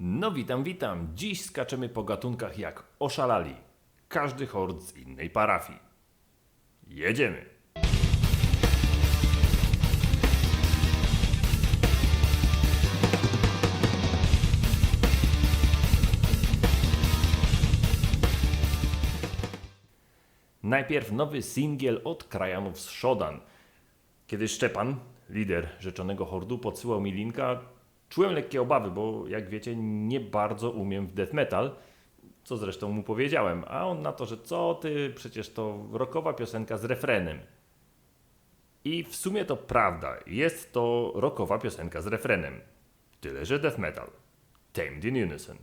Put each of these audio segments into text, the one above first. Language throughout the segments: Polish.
No witam, witam. Dziś skaczemy po gatunkach jak oszalali. Każdy hord z innej parafii. Jedziemy. Najpierw nowy singiel od krajanów z Shodan. Kiedy Szczepan, lider rzeczonego hordu, podsyłał mi linka, czułem lekkie obawy, bo jak wiecie, nie bardzo umiem w death metal, co zresztą mu powiedziałem, a on na to, że co ty, przecież to rockowa piosenka z refrenem. I w sumie to prawda, jest to rockowa piosenka z refrenem. Tyle, że death metal. Tamed in Unison.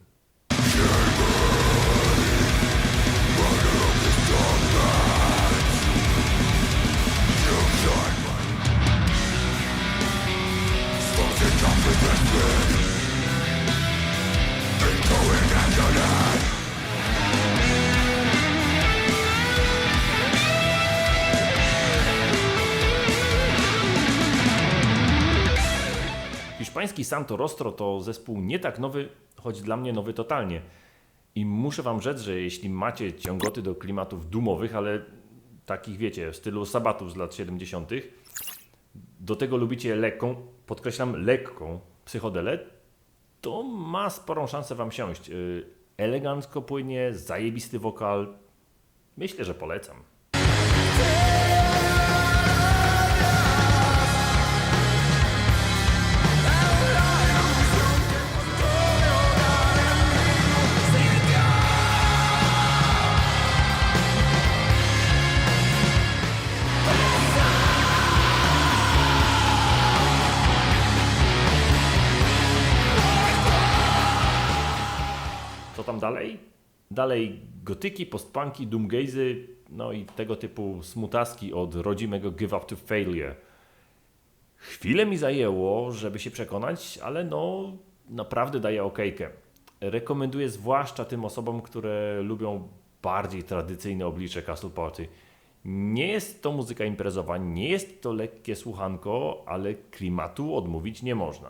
Hiszpański Santo Rostro to zespół nie tak nowy, choć dla mnie nowy totalnie. I muszę wam rzec, że jeśli macie ciągoty do klimatów dumowych, ale takich wiecie, w stylu sabatów z lat 70., do tego lubicie lekką, podkreślam lekką psychodelę, to ma sporą szansę wam siąść. Yy, Elegancko płynie, zajebisty wokal. Myślę, że polecam. Dalej? Dalej gotyki, postpunki, doomgazy, no i tego typu smutaski od rodzimego Give Up to Failure. Chwilę mi zajęło, żeby się przekonać, ale no naprawdę daje okejkę. Rekomenduję zwłaszcza tym osobom, które lubią bardziej tradycyjne oblicze Castle Party. Nie jest to muzyka imprezowa, nie jest to lekkie słuchanko, ale klimatu odmówić nie można.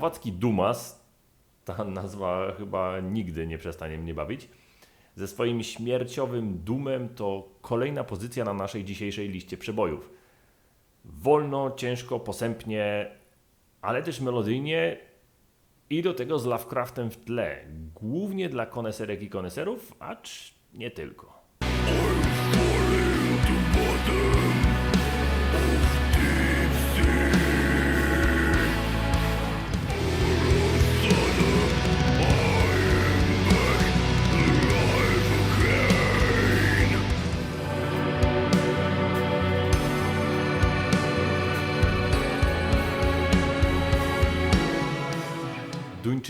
Słowacki Dumas, ta nazwa chyba nigdy nie przestanie mnie bawić, ze swoim śmierciowym dumem to kolejna pozycja na naszej dzisiejszej liście przebojów. Wolno, ciężko, posępnie, ale też melodyjnie i do tego z Lovecraftem w tle, głównie dla koneserek i koneserów, acz nie tylko.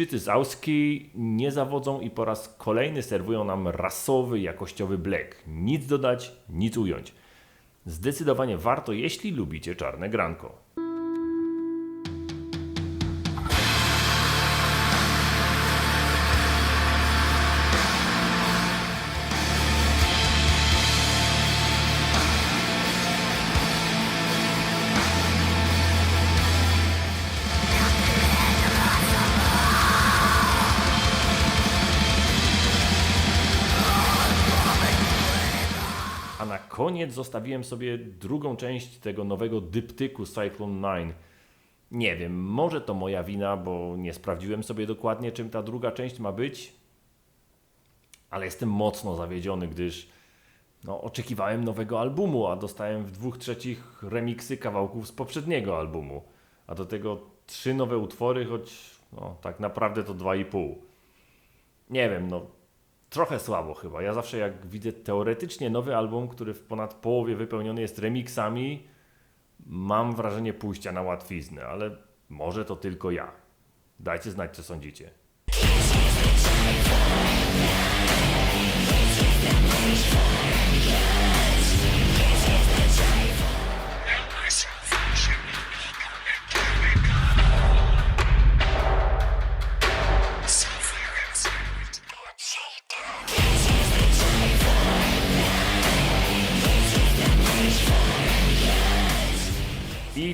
Duńczycy z Auski nie zawodzą i po raz kolejny serwują nam rasowy, jakościowy black. Nic dodać, nic ująć. Zdecydowanie warto, jeśli lubicie czarne granko. Koniec zostawiłem sobie drugą część tego nowego dyptyku Cyclone 9. Nie wiem, może to moja wina, bo nie sprawdziłem sobie dokładnie, czym ta druga część ma być, ale jestem mocno zawiedziony, gdyż no, oczekiwałem nowego albumu, a dostałem w dwóch trzecich remiksy kawałków z poprzedniego albumu. A do tego trzy nowe utwory, choć no, tak naprawdę to dwa i pół. Nie wiem, no trochę słabo chyba. Ja zawsze jak widzę teoretycznie nowy album, który w ponad połowie wypełniony jest remixami, mam wrażenie pójścia na łatwiznę, ale może to tylko ja. Dajcie znać, co sądzicie. Thank I